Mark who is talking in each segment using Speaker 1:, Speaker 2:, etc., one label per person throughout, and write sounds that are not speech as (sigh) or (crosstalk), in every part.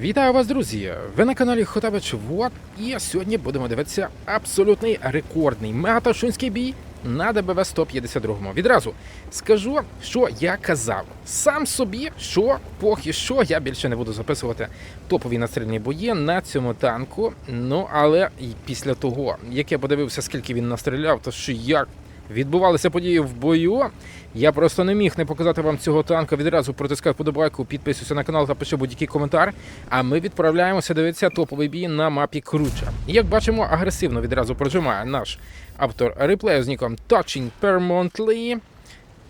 Speaker 1: Вітаю вас, друзі! Ви на каналі Хотавич Вот, і сьогодні будемо дивитися абсолютний рекордний мегаташунський бій на ДБВ 152. Відразу скажу, що я казав сам собі, що поки що я більше не буду записувати топові настрільні бої на цьому танку. Ну але і після того, як я подивився, скільки він настріляв, то що як відбувалися події в бою. Я просто не міг не показати вам цього танка. Відразу протискав подобайку, підписуйся на канал та пиши будь-який коментар. А ми відправляємося дивитися топовий бій на мапі Круча. Як бачимо, агресивно відразу прожимає наш автор реплею з ніком Touching Permanently.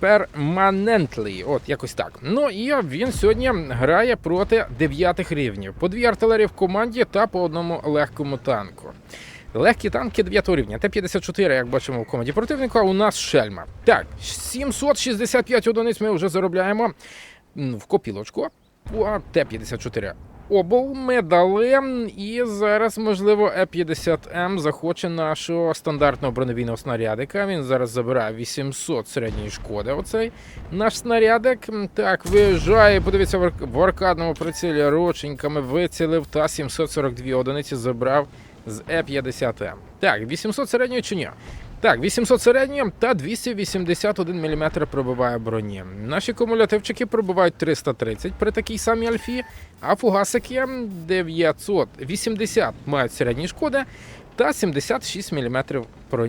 Speaker 1: Permanently, от якось так. Ну і він сьогодні грає проти дев'ятих рівнів. По дві артилерії в команді та по одному легкому танку. Легкі танки 9 рівня. Т-54, як бачимо в команді противника, у нас шельма. Так, 765 одиниць ми вже заробляємо в копілочку по Т-54. Обол ми дали, і зараз, можливо, Е-50М захоче нашого стандартного бронебійного снарядика. Він зараз забирає 800 середньої шкоди. Оцей наш снарядик. Так, виїжджає, подивіться в аркадному прицілі рученьками, вицілив та 742 одиниці забрав з Е-50М. Так, 800 середньої чи ні? Так, 800 середньої та 281 мм пробиває броні. Наші кумулятивчики пробивають 330 при такій самій альфі, а фугасики 980 мають середні шкоди та 76 мм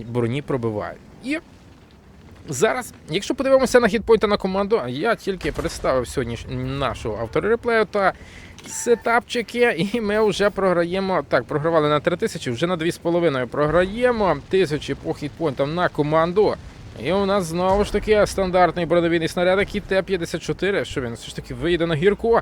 Speaker 1: броні пробивають. І Зараз, якщо подивимося на хітпойнти на команду, я тільки представив сьогодні нашого автора реплею та сетапчики, і ми вже програємо. Так, програвали на 3000, вже на 2,5 програємо. Тисячі по хітпойнтам на команду. І у нас знову ж таки стандартний броневійний снарядик і Т-54, що він все ж таки вийде на гірку.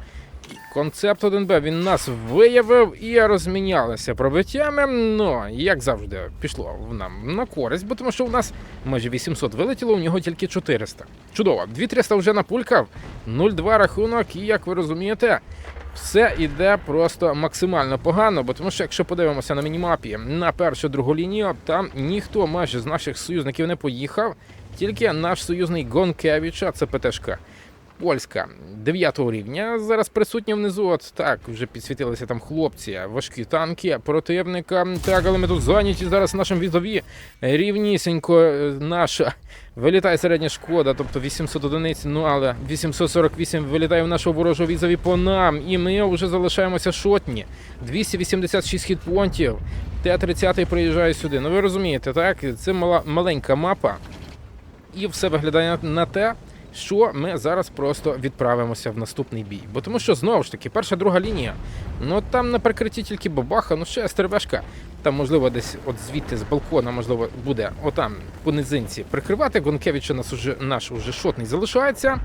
Speaker 1: Концепт 1Б він нас виявив і розмінялися пробиттями. Ну, як завжди, пішло нам на користь, бо тому що у нас майже 800 вилетіло, у нього тільки 400. Чудово, 2300 вже напулькав, 0,2 рахунок, і як ви розумієте, все іде просто максимально погано, бо тому що якщо подивимося на мінімапі на першу другу лінію, там ніхто майже з наших союзників не поїхав, тільки наш союзний Гонкевича, це ПТшка. Польська 9 рівня. Зараз присутня внизу. От так вже підсвітилися там хлопці, важкі танки противника. Так, але ми тут зайняті зараз нашим візові. Рівнісінько е, наша вилітає середня шкода, тобто 800 одиниць. Ну але 848 вилітає в нашого ворожого візові по нам. І ми вже залишаємося шотні. 286 хітпонтів. Т-30 приїжджає сюди. Ну ви розумієте, так? Це мала маленька мапа. І все виглядає на те, що ми зараз просто відправимося в наступний бій. Бо тому що знову ж таки, перша друга лінія, ну там на прикритті тільки бабаха, ну ще стервешка. Там, можливо, десь от звідти з балкона, можливо, буде отам по низинці прикривати. Гонкевича нас уже наш уже шотний залишається.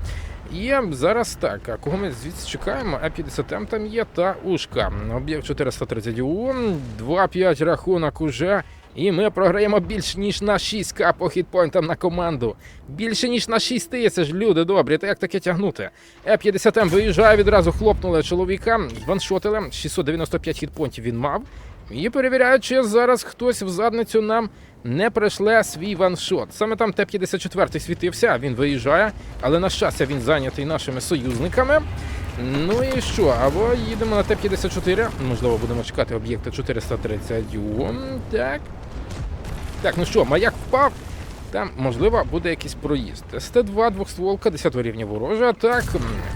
Speaker 1: І зараз так, а кого ми звідси чекаємо? А-50М там є та ушка. Об'єкт 430 ООН, 2-5 рахунок уже. І ми програємо більш ніж на 6к по хітпойнтам на команду. Більше ніж на 6 тисяч, люди добрі. Та як таке тягнути? Е-50М виїжджає відразу, хлопнули чоловіка, ваншотили. 695 хітпойнтів він мав. І перевіряють, чи зараз хтось в задницю нам не пришле свій ваншот. Саме там Т-54 світився, він виїжджає, але на щастя він зайнятий нашими союзниками. Ну і що? Або їдемо на Т-54. Можливо, будемо чекати об'єкти 430. О, Так. Так, ну що, маяк впав. Там, можливо, буде якийсь проїзд. СТ-2, двохстволка, 10 рівня ворожа. Так,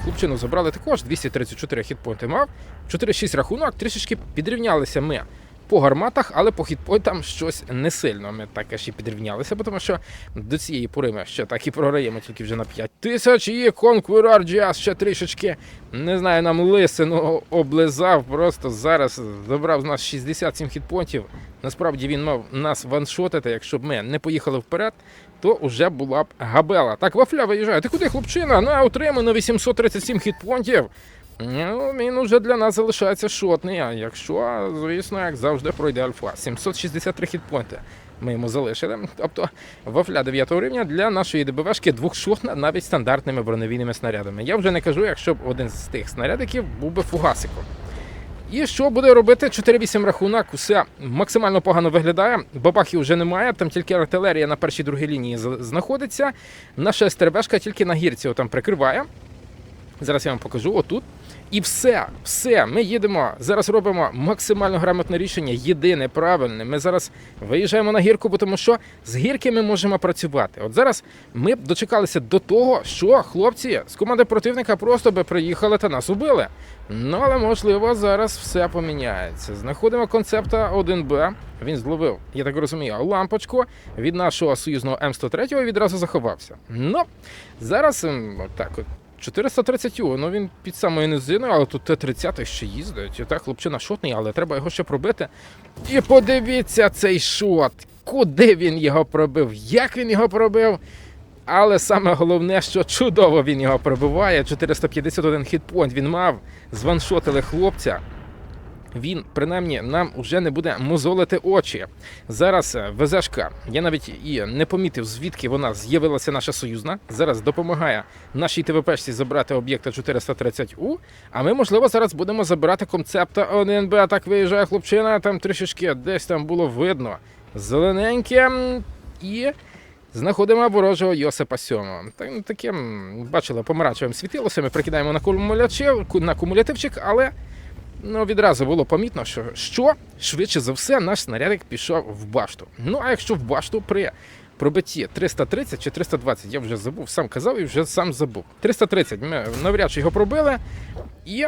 Speaker 1: хлопчину забрали також, 234 хітпойнти мав. 4-6 рахунок, трішечки підрівнялися ми по гарматах, але по хітпойнтам щось не сильно. Ми так аж і підрівнялися, тому що до цієї пори ми ще так і програємо, тільки вже на 5 тисяч. І Conqueror Jazz ще трішечки, не знаю, нам лисину облизав. Просто зараз забрав з нас 67 хітпонтів. Насправді він мав нас ваншотити, якщо б ми не поїхали вперед, то вже була б габела. Так, вафля виїжджає. Ти куди, хлопчина? На, отримано 837 хітпонтів. Ну, він уже для нас залишається шотний, а якщо, звісно, як завжди пройде альфа. 763 хітпойнти ми йому залишили. Тобто вафля 9 рівня для нашої ДБВшки двохшотна навіть стандартними броневійними снарядами. Я вже не кажу, якщо б один з тих снарядиків був би фугасиком. І що буде робити 4-8 рахунок? Усе максимально погано виглядає. Бабахів вже немає, там тільки артилерія на першій другій лінії знаходиться. Наша СТРБшка тільки на гірці там прикриває. Зараз я вам покажу отут. І все, все, ми їдемо. Зараз робимо максимально грамотне рішення, єдине, правильне. Ми зараз виїжджаємо на гірку, бо тому що з гірки ми можемо працювати. От зараз ми б дочекалися до того, що хлопці з команди противника просто би приїхали та нас убили. Ну але можливо зараз все поміняється. Знаходимо концепта 1Б. Він зловив, я так розумію, лампочку від нашого союзного М103 і відразу заховався. Ну зараз так от. 430 У, ну він під самою низиною, але тут Т-30 ще їздить. І так, хлопчина шотний, але треба його ще пробити. І подивіться цей шот. Куди він його пробив? Як він його пробив? Але саме головне, що чудово він його пробиває. 451 хітпоінт він мав. Званшотили хлопця. Він принаймні нам уже не буде мозолити очі. Зараз е, ВЗшка, я навіть і не помітив, звідки вона з'явилася наша союзна. Зараз допомагає нашій ТВПшці забрати об'єкта 430У. А ми, можливо, зараз будемо забирати концепта 1Б. Так виїжджає хлопчина, там трішечки десь там було видно. Зелененьке і. Знаходимо ворожого Йосипа Сьомого. Так, таким, бачили, помаранчевим світилося. Ми прикидаємо на кумулятив, на кумулятивчик, але Ну, відразу було помітно, що, що швидше за все наш снарядик пішов в башту. Ну, а якщо в башту при пробитті 330 чи 320, я вже забув, сам казав і вже сам забув. 330 ми навряд чи його пробили. І,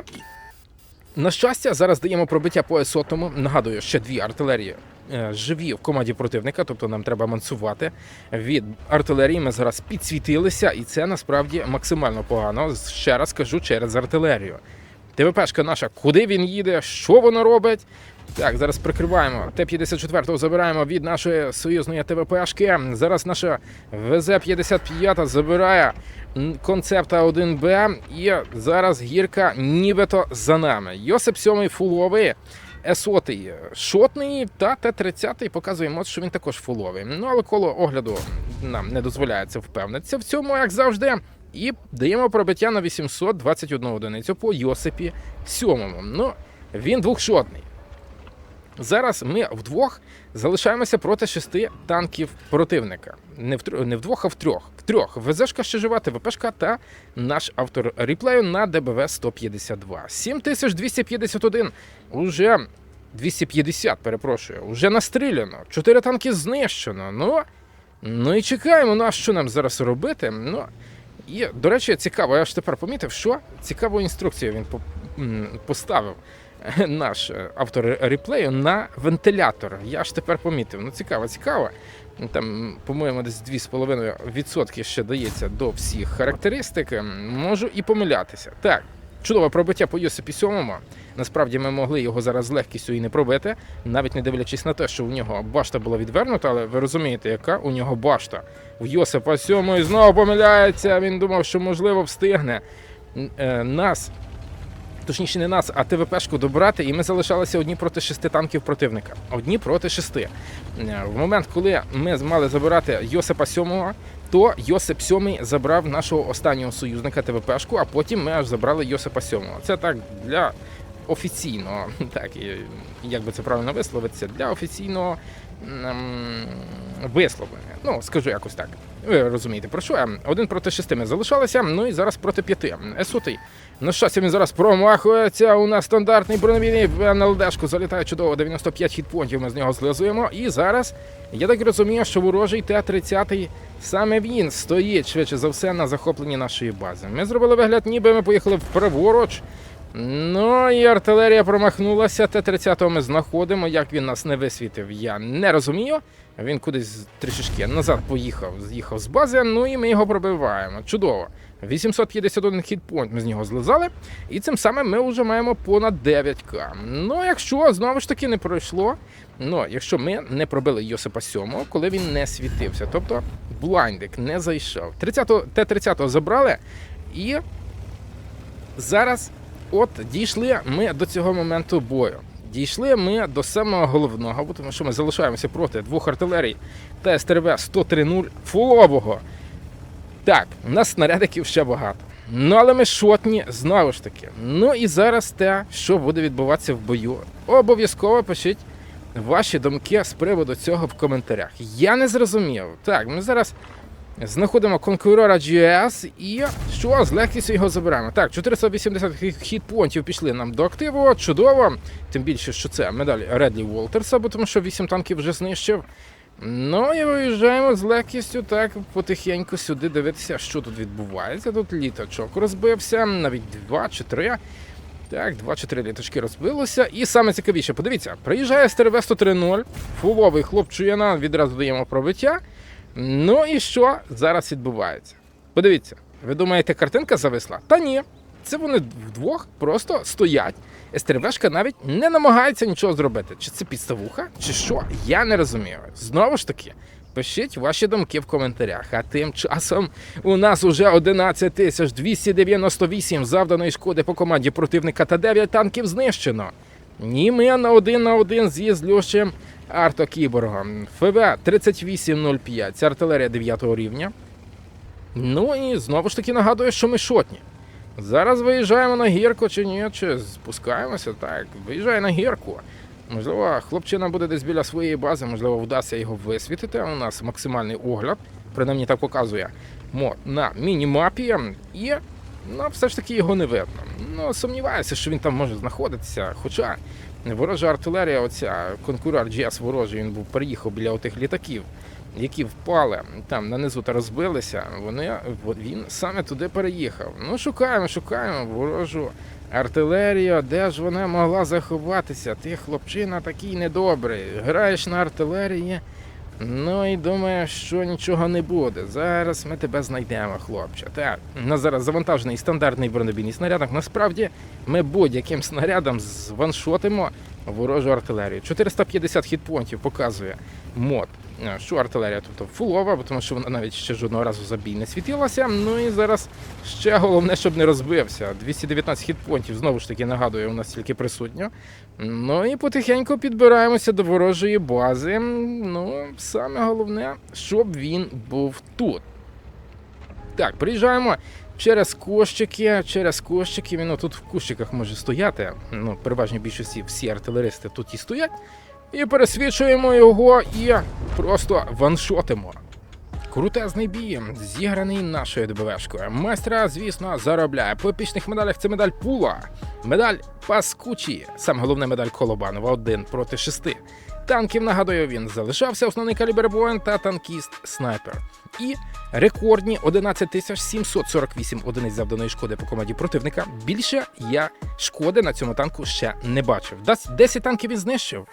Speaker 1: на щастя, зараз даємо пробиття по есотому. Нагадую, ще дві артилерії. е, Живі в команді противника, тобто нам треба мансувати від артилерії. Ми зараз підсвітилися, і це насправді максимально погано. Ще раз кажу через артилерію. ТВПшка наша, куди він їде, що воно робить. Так, зараз прикриваємо. Т-54 забираємо від нашої союзної ТВПшки. Зараз наша ВЗ-55 забирає концепта 1Б. І зараз гірка нібито за нами. Йосип 7 фуловий. Есотий шотний та Т-30 показує що він також фуловий. Ну але коло огляду нам не дозволяє це впевнитися в цьому, як завжди. І даємо пробиття на 821 одиницю по Йосипі 7. Ну, він двохшотний. Зараз ми вдвох залишаємося проти шести танків противника. Не, в, не вдвох, а в трьох. В трьох. ВЗшка ще жива, ТВПшка та наш автор реплею на ДБВ 152. 7251. Уже 250, перепрошую. Уже настріляно. Чотири танки знищено. Ну, ну і чекаємо, ну а що нам зараз робити? Ну, і, до речі, цікаво, я ж тепер помітив, що цікаву інструкцію він по- поставив е, наш е, автор реплею на вентилятор. Я ж тепер помітив. Ну, цікаво, цікаво. Ну, Там, по-моєму, десь 2,5% ще дається до всіх характеристик. Можу і помилятися. Так, чудове пробиття по Йосипі 7. Насправді ми могли його зараз з легкістю і не пробити, навіть не дивлячись на те, що у нього башта була відвернута, але ви розумієте, яка у нього башта. У Йосипа 7 знову помиляється. Він думав, що можливо встигне е, нас. Точніше, не нас, а ТВПшку добрати, і ми залишалися одні проти шести танків противника. Одні проти шести. Е, В момент, коли ми мали забирати Йосипа 7, то Йосип сьомий забрав нашого останнього союзника ТВПшку, а потім ми аж забрали Йосипа Сьомого. Це так для офіційного, (laughs) так як би це правильно висловитися, для офіційного ем, висловлення. Ну, скажу якось так. Ви розумієте, про що? Один проти шести ми залишалися, ну і зараз проти п'яти. Есутий. На щастя, він зараз промахується. У нас стандартний бронебійний в НЛДшку залітає чудово, 95 хітпонтів ми з нього злизуємо. І зараз, я так розумію, що ворожий Т-30 саме він стоїть швидше за все на захопленні нашої бази. Ми зробили вигляд, ніби ми поїхали вправоруч. Ну і артилерія промахнулася. Т-30 ми знаходимо. Як він нас не висвітив, я не розумію. Він кудись трішечки назад поїхав, з'їхав з бази, ну і ми його пробиваємо. Чудово. 851 хітпойнт ми з нього злизали, і цим самим ми вже маємо понад 9к. Ну, якщо знову ж таки не пройшло, ну якщо ми не пробили Йосипа 7, коли він не світився, тобто блайндик не зайшов. 30 Т-30 забрали, і зараз от дійшли ми до цього моменту бою. Дійшли ми до самого головного, тому що ми залишаємося проти двох артилерій та СТРВ 103.0 фулового. Так, у нас снарядиків ще багато. Ну, але ми шотні знову ж таки. Ну і зараз те, що буде відбуватися в бою. Обов'язково пишіть ваші думки з приводу цього в коментарях. Я не зрозумів. Так, ми зараз Знаходимо конкурора GS і що з легкістю його забираємо. Так, 480 хітпонтів пішли нам до активу. Чудово. Тим більше, що це медаль Редлі Волтерса, бо тому що 8 танків вже знищив. Ну і виїжджаємо з легкістю так потихеньку сюди дивитися, що тут відбувається. Тут літачок розбився, навіть два чи три. Так, два чи три літачки розбилося. І саме цікавіше, подивіться, приїжджає СТРВ 103 фуловий хлопчуяна, відразу даємо пробиття. Ну і що зараз відбувається? Подивіться, ви думаєте, картинка зависла? Та ні. Це вони вдвох просто стоять. СТРВшка навіть не намагається нічого зробити. Чи це підставуха, чи що? Я не розумію. Знову ж таки, пишіть ваші думки в коментарях. А тим часом у нас уже 11 тисяч 298 завданої шкоди по команді противника та 9 танків знищено. Ні, ми на один на один зі злющим артокіборгом. ФВ 3805, це артилерія 9 рівня. Ну і знову ж таки нагадую, що ми шотні. Зараз виїжджаємо на гірку чи ні, чи спускаємося. Так, виїжджає на гірку. Можливо, хлопчина буде десь біля своєї бази, можливо, вдасться його висвітити. У нас максимальний огляд, принаймні так показує мод на міні-мапі, і ну, все ж таки його не видно. Ну, сумніваюся, що він там може знаходитися. Хоча ворожа артилерія, оця конкурент GS ворожий, він був переїхав біля отих літаків, які впали там нанизу та розбилися. Вони він саме туди переїхав. Ну, шукаємо, шукаємо ворожу артилерію. Де ж вона могла заховатися? Ти хлопчина такий недобрий. Граєш на артилерії. Ну і думаю, що нічого не буде. Зараз ми тебе знайдемо, хлопче. Так, у нас зараз завантажений стандартний бронебійний снарядок. Насправді ми будь-яким снарядом званшотимо ворожу артилерію. 450 хітпонтів показує мод. Е, Що артилерія, тобто фулова, тому що вона навіть ще жодного разу за бій не світилася. Ну і зараз ще головне, щоб не розбився. 219 хітпонтів, знову ж таки, нагадую, у нас тільки присутньо. Ну і потихеньку підбираємося до ворожої бази. Ну, саме головне, щоб він був тут. Так, приїжджаємо через кущики, через кущики. Він тут в кущиках може стояти. Ну, переважній більшості всі артилеристи тут і стоять. І пересвічуємо його і просто ваншотимо. Крутезний бій, зіграний нашою ДБВшкою. Майстра, звісно, заробляє. По епічних медалях це медаль Пула, медаль Паскучі, саме головне медаль Колобанова один проти шести. Танків, нагадую, він залишався основний калібр воїн та танкіст снайпер. І рекордні 11 748 одиниць завданої шкоди по команді противника. Більше я шкоди на цьому танку ще не бачив. Дас- 10 танків він знищив.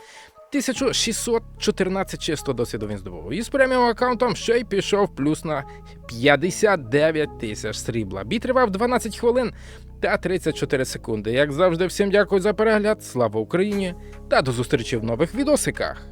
Speaker 1: 1614 чисто досвіду він здобув. І з преміум аккаунтом ще й пішов плюс на 59 тисяч срібла. Бій тривав 12 хвилин та 34 секунди. Як завжди, всім дякую за перегляд. Слава Україні та до зустрічі в нових відосиках.